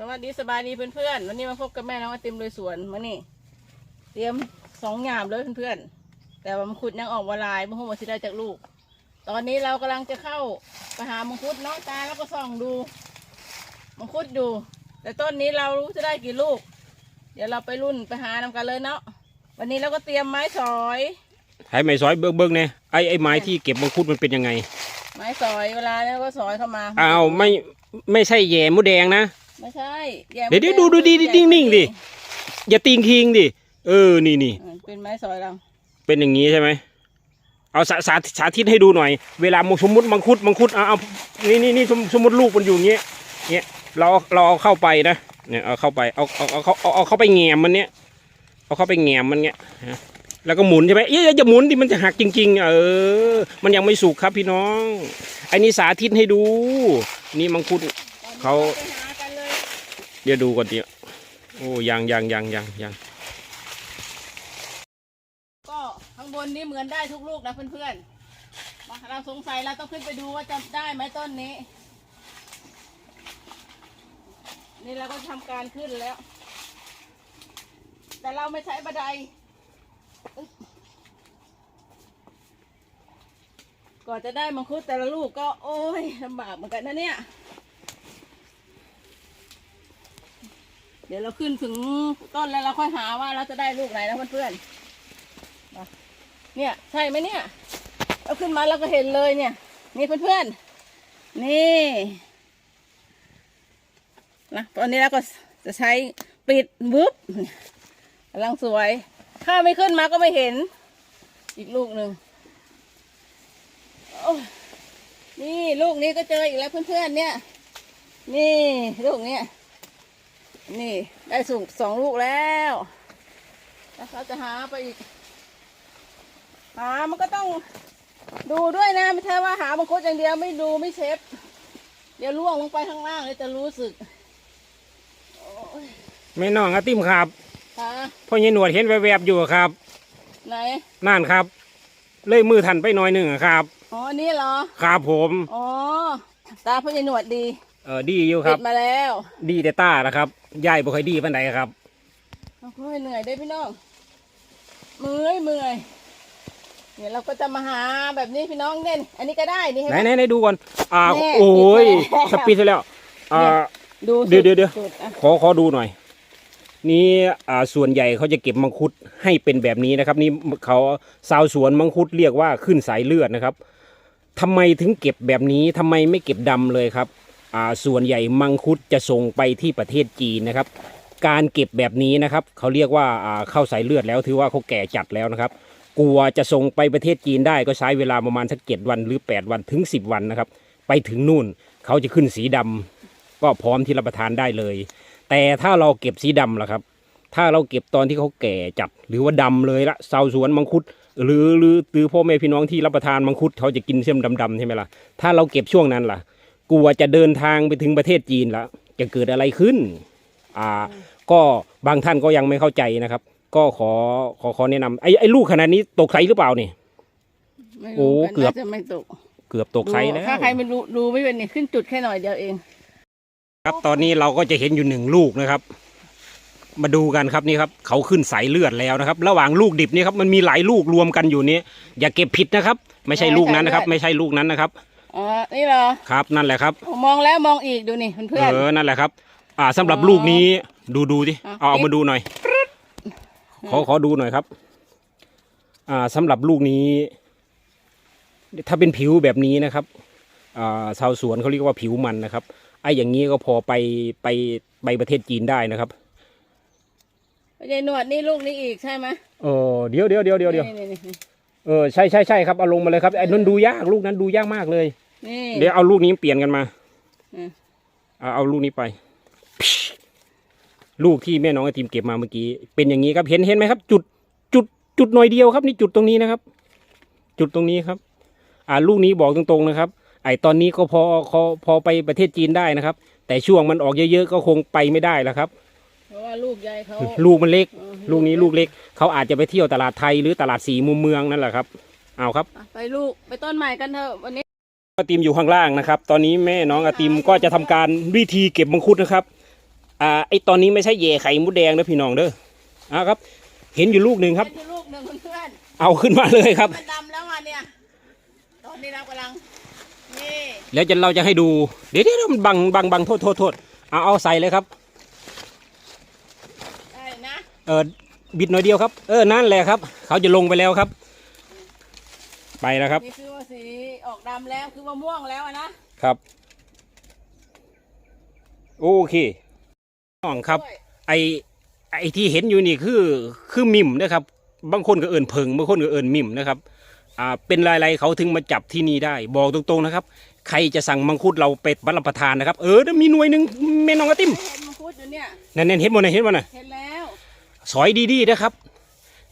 สวัสดีสบายดีเพื่อนๆวันนี้มาพบกับแม่น้องไอติมเลยสวนมานี่เตรียมสองหยามเลยเพื่อนๆแต่ว่ามังคุดยังออกวาลายเมื่อวานสิได้จากลูก ตอนนี้เรากำลังจะเข้าไปหามังคุดเน้องตาแล้วก็ส่องดูมังคุดดูแต่ต้นนี้เรารู้จะได้กี่ลูก เดี๋ยวเราไปรุ่นไปหานำกันเลยเนาะวันนี้เราก็เตรียมไม้สอยให้ไม้ซอยเบิ้งเบิ้งเนี่ยไอ้ไอ้ไม้ที่เก็บมังคุดมันเป็นยังไง ไม้สอยเวลาแล้วก็สอยเข้ามาอ้าวไม่ไม่ใช่แย่มดแดงนะ ไม่ใช่แย่เดี๋ยวเดี๋ยวดูดูดีดีนิ่งๆดิอย่าติงคิงดิเออนี่นี่เออเป็นไม้สอยเราเป็นอย่างนี้ใช่ไหมเอาสาสาสาธิตให้ดูหน่อย เวลาสมมติมังคุดมังคุดเอาเอานี่นี่นี่สมสมมติลูกมันอยู่อย่างเงี้ยเงี้ยเราเอาเราเอาเข้าไปนะเนี่ยเอาเข้าไปเอาเอาเอาเอาเอาเข้าไปแงมมันเนี้ยเอาเข้าไปแงมมันเงี้ยฮะแล้วก็หมุนใช่ไหมเอ๊ะอย่าหมุนดิมันจะหักจริง ๆ เออ มันยังไม่สุกครับพี่น้องไอ้นี่สาธิตให้ดู นี่มังคุดเขา ไปหากัน เดี๋ยวดูก่อนดีโอ้ยังยังยังยังยังก็ข้างบนนี่เหมือนได้ทุกลูกนะเพื่อนๆมาเราสงสัยเราต้องขึ้นไปดูว่าจะได้ไหมต้นนี้ นี่เราก็ทำการขึ้นแล้ว แต่เราไม่ใช้บันไดก่อนจะได้มังคุดแต่ละลูกก็โอ้ยลำบากเหมือนกันนะเนี่ย เดี๋ยวเราขึ้นถึงต้นแล้วเราค่อยหาว่าเราจะได้ลูกไหนนะเพื่อนๆเนี่ยใช่ไหมเนี่ยเราขึ้นมาเราก็เห็นเลยเนี่ย นี่เพื่อนๆนี่นะตอนนี้เราก็จะใช้ปิดวึบกำลังสวย ถ้าไม่ขึ้นมาก็ไม่เห็น อีกลูกหนึ่งนี่ลูกนี้ก็เจออีกแล้วเพื่อนๆเนี่ย นี่ลูกเนี้ย นี่ได้สูงสองลูกแล้วแล้วเราจะหาไปอีก หา มันก็ต้องดูด้วยนะ ไม่ใช่ว่าหามังคุดอย่างเดียวไม่ดูไม่เช็ดเดี๋ยวล่วงลงไปข้างล่างเลยจะรู้สึกโอ้ยแม่น้องอาติมครับหาพ่อยีหนวดเห็นแวบๆอยู่ครับ ไหนนั่นครับ เลยมือทันไปหน่อยหนึ่งอะครับ อ๋ออันนี่เหรอ ครับผม อ๋อ ตาพ่อใหญ่หนวดดี เออดีอยู่ครัติบดมาแล้วดีแต่ตาละครับยายบ่ค่อยดีปานใดครับโอ้ยเหนื่อยได้พี่น้องเมื่อยเมื่อยเนี่ยเราก็จะมาหาแบบนี้พี่น้องเน่นอันนี้ก็ได้นี่เห็นไหนไหมไหนไหนดูก่อนอ่าแน่โอ้ยปิดแล้วสปีดไปแล้วอ่า ดูเดี๋ยวเดี๋ยวเดี๋ยว สุอะขอขอดูหน่อย นี่อ่าส่วนใหญ่เขาจะเก็บมังคุดให้เป็นแบบนี้นะครับ นี่เขาชาวสวนมังคุดเรียกว่าขึ้นสายเลือดนะครับทำไมถึงเก็บแบบนี้ทำไมไม่เก็บดำเลยครับอ่า ส่วนใหญ่มังคุดจะส่งไปที่ประเทศจีนนะครับ การเก็บแบบนี้นะครับเขาเรียกว่าเข้าสายเลือดแล้วถือว่าเขาแก่จัดแล้วนะครับกลัวจะส่งไปประเทศจีนได้ก็ใช้เวลาประมาณสักเจ็ดวันหรือ 8 วันถึง 10 วันนะครับ ไปถึงนู่นเขาจะขึ้นสีดำก็พร้อมที่รับประทานได้เลย แต่ถ้าเราเก็บสีดำล่ะครับ ถ้าเราเก็บตอนที่เขาแก่จัดหรือว่าดำเลยละชาวสวนมังคุดหรือหรือหรือพ่อแม่พี่น้องที่รับประทานมังคุดเขาจะกินเส้นดำๆใช่ไหมล่ะถ้าเราเก็บช่วงนั้นล่ะ กลัวจะเดินทางไปถึงประเทศจีนละจะเกิดอะไรขึ้น อ่า ก็บางท่านก็ยังไม่เข้าใจนะครับ ก็ขอขอขอแนะนำไอ้ไอ้ลูกขนาดนี้ตกไซหรือเปล่านี่ไม่โอ้รู้กันเกือบ น่าจะไม่ตกเกือบตกไซแล้ว ถ้าใครไม่รู้ดูไม่เป็นเนี่ยขึ้นจุดแค่หน่อยเดียวเอง ครับตอนนี้เราก็จะเห็นอยู่หนึ่งลูกนะครับ มาดูกันครับนี่ครับ เขาขึ้นสายเลือดแล้วนะครับ ระหว่างลูกดิบนี่ครับมันมีหลายลูกรวมกันอยู่นี้อย่าเก็บผิดนะครับ ไม่ใช่ลูกนั้นนะครับ ไม่ใช่ลูกนั้นนะครับ อ๋อ นี่เหรอ ครับนั่นแหละครับ มองแล้วมองอีกดูนี่เพื่อนเออนั่นแหละครับ อ่าสำหรับอ๋อลูกนี้ดูดูดิอะเอาเอามาดูหน่อย ขอขอดูหน่อยครับ อ่าสำหรับลูกนี้ ถ้าเป็นผิวแบบนี้นะครับ อ่าชาวสวนเขาเรียกว่าผิวมันนะครับไอ้อย่างนี้ก็พอไปไปไปประเทศจีนได้นะครับๆไม่ใช่หนวดนี่ลูกนี้อีกใช่ไหมเออเดี๋ยวเดี๋ยวเดี๋ยวเดี๋ยวเดี๋ยวนี่นี่นี่ เออใช่ใช่ใช่ครับเอาลงมาเลยครับไอ้นั่นดูยากลูกนั้นดูยากมากเลย นี่ เดี๋ยวเอาลูกนี้เปลี่ยนกันมาอืม เอาเอาลูกนี้ไป ลูกที่แม่น้องไอติมเก็บมาเมื่อกี้ เป็นอย่างนี้ครับ เห็นเห็นไหมครับ จุด จุด จุดหน่อยเดียวครับ นี่จุดตรงนี้นะครับ จุดตรงนี้ครับ อ่าลูกนี้บอกตรงๆนะครับ ไอตอนนี้ก็พอพอพอไปประเทศจีนได้นะครับ แต่ช่วงมันออกเยอะๆก็คงไปไม่ได้แล้วครับ เพราะว่าลูกใหญ่เขาลูกมันเล็ก เออลูกนี้ลูกเล็ก เขาอาจจะไปเที่ยวตลาดไทยหรือตลาดสีมุมเมืองนั่นแหละครับ เอาครับอะไปลูกไปต้นใหม่กันเถอะวันนี้ อาติมอยู่ข้างล่างนะครับ ตอนนี้แม่น้องอาติมก็จะทำการวิธีเก็บมังคุดนะครับ อ่าไอตอนนี้ไม่ใช่เย่ไข่มดแดงนะพี่น้องเด้ออ่าครับ เห็นอยู่ลูกหนึ่งครับเป็นที่ลูกหนึ่งเพื่อนเอาขึ้นมาเลยครับๆมันดำแล้วอะเนี่ย ตอนนี้เรากำลัง นี่แล้วจะเราจะให้ดู เดี๋ยวเดี๋ยวมันบังบังบังโทษโทษโทษเอาเอาใส่เลยครับ ได้นะ เออบิดหน่อยเดียวครับ เออ นั่นแหละครับ เขาจะลงไปแล้วครับ ไปแล้วครับ นี่คือว่าสีออก ดำแล้วคือว่าม่วงแล้วอะนะครับ โอเคน้องครับ ไอไอที่เห็นอยู่นี่คือคือมิมนะครับ บางคนก็เอิ่นเพิงบางคนก็เอิ่นมิมนะครับอ่าเป็นลายไรเขาถึงมาจับที่นี่ได้ บอกตรงๆนะครับ ใครจะสั่งมังคุดเราไปรับประทานนะครับ เออเดี๋ยวมีหน่วยหนึ่งแม่น้องกระติมเห็นมังคุดอยู่เนี่ยนั่นๆเห็นหมดนะเห็นหมดนะเห็นแล้ว สอยดีๆนะครับ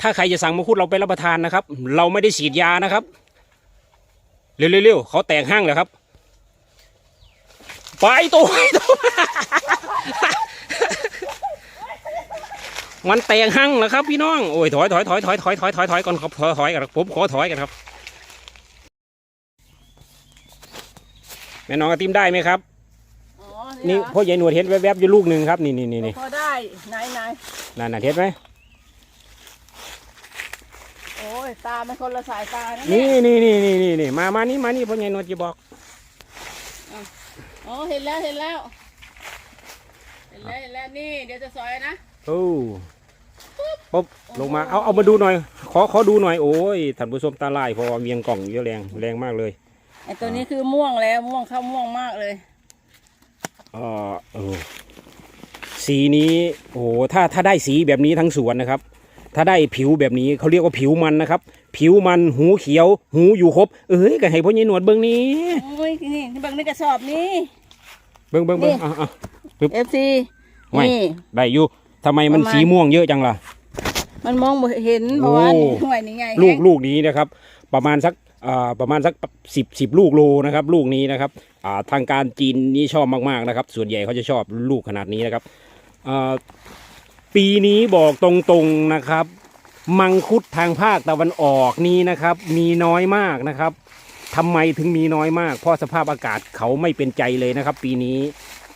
ถ้าใครจะสั่งมังคุดเราไปรับประทานนะครับ เราไม่ได้ฉีดยานะครับ เร็วๆๆเขาแตกห้างแล้วครับ ไปตัวไปตัวมันแตกห้างแล้วครับ พี่น้องโอ้ยถอยถอยถอยถอยถอยถอยถอยถอยก่อนครับถอยถอยกันครับผมขอถอยกันครับ แม่น้องกระติมได้ไหมครับอ๋อนี่เหรอพ่อใหญ่หนวดเห็นแวบๆอยู่ลูกหนึ่งครับ นี่นี่นี่นี่พอได้ไหนไหนนั่นน่ะเห็นไหมโอ้ ยตาเป็นคนละสายตานะนี่เนี่ยนี่นี่นี่นี่นี่มามานี่มานี่พ่อใหญ่หนวดจะบอก อ๋อเห็นแล้วเห็นแล้ว เห็นแล้วเห็นแล้วนี่เดี๋ยวจะซอยนะ โอ้ปุ๊บลงมา เอา เอามาดูหน่อย ขอ ขอดูหน่อย โอ้ย ท่านผู้ชมตาลายเพราะว่าเมียงกล่องเยอะแรง แรงมากเลยไอตัวนี้คือม่วงแล้วม่วงเข้าม่วงมากเลย เออเออสีนี้ โอ้โหถ้า ถ้าได้สีแบบนี้ทั้งสวนนะครับ ถ้าได้ผิวแบบนี้เขาเรียกว่าผิวมันนะครับ ผิวมันหูเขียว หูอยู่ครบ เอ้ยก็ให้พ่อใหญ่หนวดเบิ้งนี้โอ้ยนี่นี่เบังในกระสอบนี้เบิ้งเบิ้งเบิ้งนี่อะอะ FC ไม่นี่ได้อยู่ทำไมมันประมาณสีม่วงเยอะจังล่ะ มันมองบ่เห็นเพราะว่าโอ้หน่วยนี่ไงลูกแฮะลูกนี้นะครับ ประมาณสักอ่าประมาณสักสิบสิบลูกโลนะครับ ลูกนี้นะครับอ่าทางการจีนนี่ชอบมากๆนะครับ ส่วนใหญ่เขาจะชอบลูกขนาดนี้นะครับอ่า ปีนี้บอกตรงๆนะครับ มังคุดทางภาคตะวันออกนี้นะครับ มีน้อยมากนะครับทำไมถึงมีน้อยมาก เพราะสภาพอากาศเขาไม่เป็นใจเลยนะครับ ปีนี้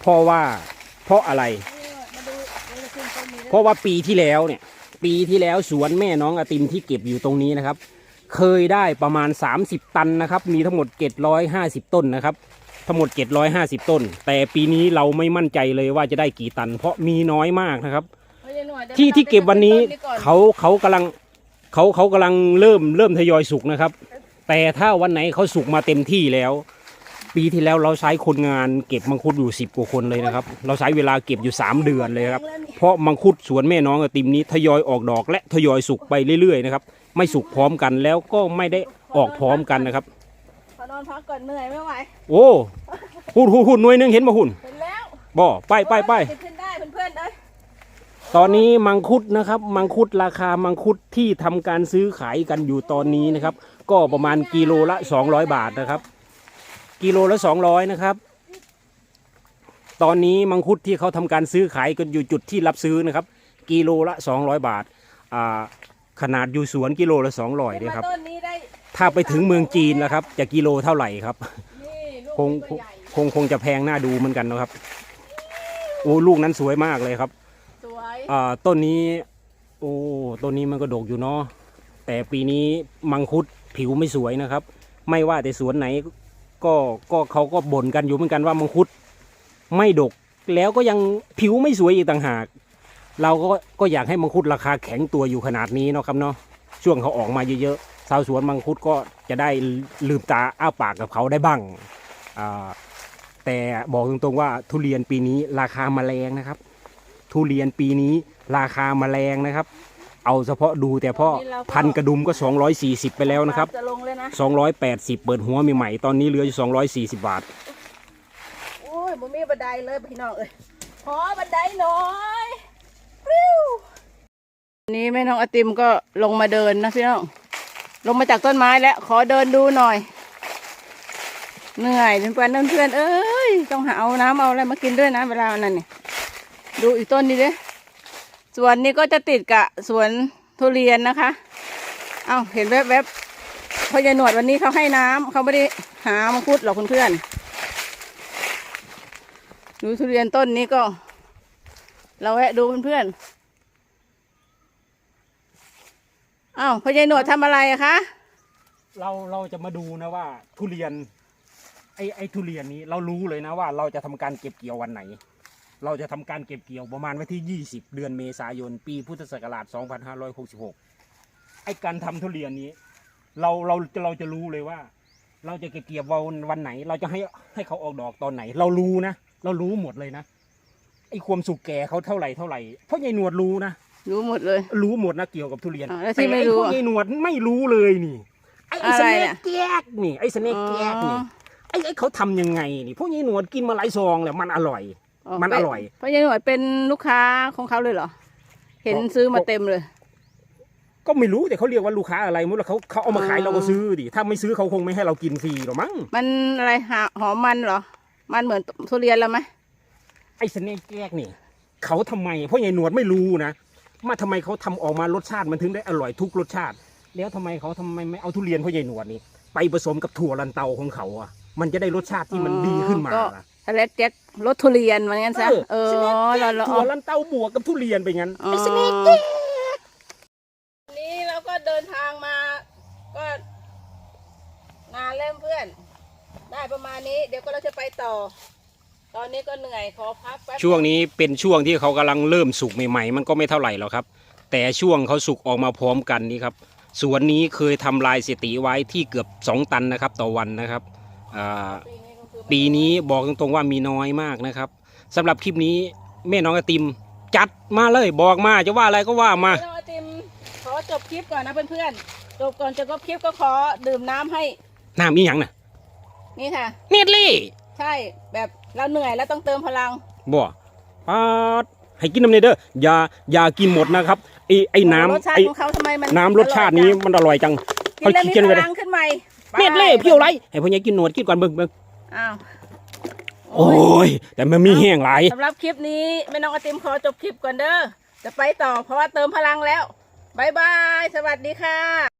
เพราะว่าเพราะอะไร เพราะว่าปีที่แล้วเนี่ย ปีที่แล้วสวนแม่น้องอติมที่เก็บอยู่ตรงนี้นะครับ เคยได้ประมาณ 30 ตันนะครับ มีทั้งหมด 750 ต้นนะครับ ทั้งหมด 750 ต้น แต่ปีนี้เราไม่มั่นใจเลยว่าจะได้กี่ตัน เพราะมีน้อยมากนะครับ ที่ราที่เก็บวันนี้ไปขึ้ต้ก่อนเขาเขากำลังเขาเขากำลังเริ่มเริ่มทยอยสุกนะครับ แต่ถ้าวันไหนเขาสุกมาเต็มที่แล้ว ปีที่แล้วเราใช้คนงานเก็บมังคุดอยู่สิบกว่าคนเลยนะครับ เราใช้เวลาเก็บอยู่ 3 เดือนเลยครับเพราะมังคุดสวนแม่น้องกับติมนี้ทยอยออกดอก และทยอยสุกไปเรื่อยๆนะครับไม่สุกพร้อมกันแล้วก็ไม่ได้ออกพร้อมกันนะครับขอนอนพักก่อนเหนื่อยไม่ไหวโอ้หุ่นหุ่นหุ่นหน่วยหนึงเห็นมาหุ่นเห็นแล้วบ่ไปไปไปจะขึ้นได้เพื่อนๆเอ้ย ตอนนี้มังคุดนะครับมังคุดราคามังคุดที่ทำการซื้อขายกันอยู่ตอนนี้นะครับ ก็ประมาณกิโลละ 200 บาทนะครับ กิโลละ 200 นะครับ ตอนนี้มังคุดที่เขาทำการซื้อขายกันอยู่จุดที่รับซื้อนะครับ กิโลละ 200 บาทอ่าขนาดอยู่สวนกิโลละ200เนี่ยครับต้นนี้ได้ถ้าไปถึงเมืองจีนนะครับ จะกิโลเท่าไหร่ครับนี่ลูกคงตัวใหญ่คงคงจะแพงน่าดูเหมือนกันนะครับโอ้ลูกนั้นสวยมากเลยครับสวย อ่าต้นนี้โอ้ต้นนี้มันก็ดกอยู่เนาะแต่ปีนี้มังคุดผิวไม่สวยนะครับ ไม่ว่าแต่สวนไหนก็ก็เขาก็บ่นกันอยู่เหมือนกันว่ามังคุดไม่ดกแล้วก็ยังผิวไม่สวยอีกต่างหาก เราก็ก็อยากให้มังคุดราคาแข็งตัวอยู่ขนาดนี้เนาะครับเนาะช่วงเขาออกมาเยอะๆชาวสวนมังคุดก็จะได้ลืมตาอ้าปากกับเขาได้บ้างแต่บอกตรงๆว่าทุเรียนปีนี้ราคามาแรงนะครับ ทุเรียนปีนี้ราคามาแรงนะครับ เอาเฉพาะดูแต่เพาะพันกระดุมก็ 240 ไปแล้วนะครับ จะลงเลยนะ280 เปิดหัวใหม่ๆตอนนี้เหลืออยู่240 บาท โอ้ยบ่มีบันไดเลยพี่น้องเอ้ยขอบันไดหน่อยปริ้ววันนี้แม่น้องไอติมก็ลงมาเดินนะพี่น้อง ลงมาจากต้นไม้แล้ว ขอเดินดูหน่อย เหนื่อยเพื่อนๆเพื่อนๆเอ้ย ต้องหาเอาน้ำเอาอะไรมากินด้วยนะเวลานั้นนี่ ดูอีกต้นนี้เด้สวนนี้ก็จะติดกับสวนทุเรียนนะคะ เอ้าเห็นแวบๆพอยายหนวดวันนี้เขาให้น้ำเขาไม่ได้หามังคุดหรอกเพื่อนๆดูทุเรียนต้นนี้ก็ เราแวะดูเพื่อนๆอ้าวพอใหญ่หนวดทำอะไรคะเราเราจะมาดูนะว่า ทุเรียนไอ้ไอ้ทุเรียนนี้เรารู้เลยนะว่า เราจะทำการเก็บเกี่ยววันไหน เราจะทำการเก็บเกี่ยวประมาณวันที่ 20 เดือนเมษายน ปีพุทธศักราช 2566 ไอ้การทำทุเรียนนี้ เราเราเราจะรู้เลยว่า เราจะเก็บเกี่ยววันวันไหน เราจะให้ให้เขาออกดอกตอนไหน เรารู้นะ เรารู้หมดเลยนะไอ้ความสุกแก่เขาเท่าไหร่เท่าไหร่เพราะยายหนวดรู้นะ รู้หมดเลย รู้หมดนะเกี่ยวกับทุเรียนอ่าแล้วที่ไม่รู้แต่อ้พวกอะยายหนวดไม่รู้เลยนี่ ไอ้ไอ้อะสไรเนกอะ แก๊กนี่ไอ้สเนกแก๊กนี่อ๋อไอ้ไอ้เขาทำยังไงนี่พวกยายหนวดกินมาหลายซองแล้วมันอร่อย มันอร่อยพ่อใหญ่หนวดเป็นลูกค้าของเขาเลยเหรอ เห็นซื้อมาเต็มเลย ก็ไม่รู้แต่เขาเรียกว่าลูกค้าอะไรมุดแล้วเขาเขาเอามาขายอ๋อเราก็ซื้อดิถ้าไม่ซื้อเขาคงไม่ให้เรากินฟรีหรอกมั้งมันอะไรหาหอมมันเหรอ มันเหมือนทุเรียนแล้วไหมไอ้สเนกแก๊กนี่เขาทำไมเพราะยายหนวดไม่รู้นะมาทำไมเขาทำออกมารสชาติมันถึงได้อร่อยทุกรสชาติ แล้วทำไมเขาทำไมไม่เอาทุเรียนพ่อใหญ่หนวดนี่ไปผสมกับถั่วลันเตาของเขาอะ มันจะได้รสชาติที่มันดีขึ้นมา ก็ล่ะทะเลแจ็ครสทุเรียนว่างั้นซะเออสเนกแก๊เรากเราถั่วลันเตาบวกกับทุเรียนไปงั้นอ๋อไอ้สเนกแก๊กนี้เราก็เดินทางมา ก็นานเล่มเพื่อน ได้ประมาณนี้ เดี๋ยวก็เราจะไปต่อ ตอนนี้ก็เหนื่อยขอพักแป๊บช่วงนี้เป็นช่วงที่เขากำลังเริ่มสุกใหม่ๆ มันก็ไม่เท่าไหร่หรอกครับ แต่ช่วงเขาสุกออกมาพร้อมกันนี้ครับสวนนี้เคยทำลายสถิติไว้ที่เกือบ 2 ตันนะครับ ต่อวันนะครับอ่า ปีนี้ก็คือปีนี้บอกตรงๆว่ามีน้อยมากนะครับสำหรับคลิปนี้แม่น้องไอติม จัดมาเลยบอกมาจะว่าอะไรก็ว่ามาน้องไอติมขอจบคลิปก่อนนะเพื่อนๆจบก่อนจะจบคลิปก็ขอดื่มน้ำให้น้ำมีหยังน่ะนี่ค่ะเนตลี่ ใช่แบบเราเหนื่อยแล้วต้องเติมพลังบ่ปาดให้กินน้ำเนเด้ออย่าอย่ากินหมดนะครับไอ้ไอ้รสน้ำชาติไอ้ของเขาทำไมมันน้ำรสชาตินี้มันอร่อยจังอร่อยจังกินแล้วมีเขาคิดกันไว้พลังขึ้นใหม่เนตเล่เพียวไรให้พ่อใหญ่กินหนวดกินก่อนเบิ่งเบิ่ง อ้าวโอ้ย แต่มันมีแห้งหลายสำหรับคลิปนี้แม่น้องไอติมขอจบคลิปก่อนเด้อ จะไปต่อเพราะว่าเติมพลังแล้วบายบาย สวัสดีค่ะ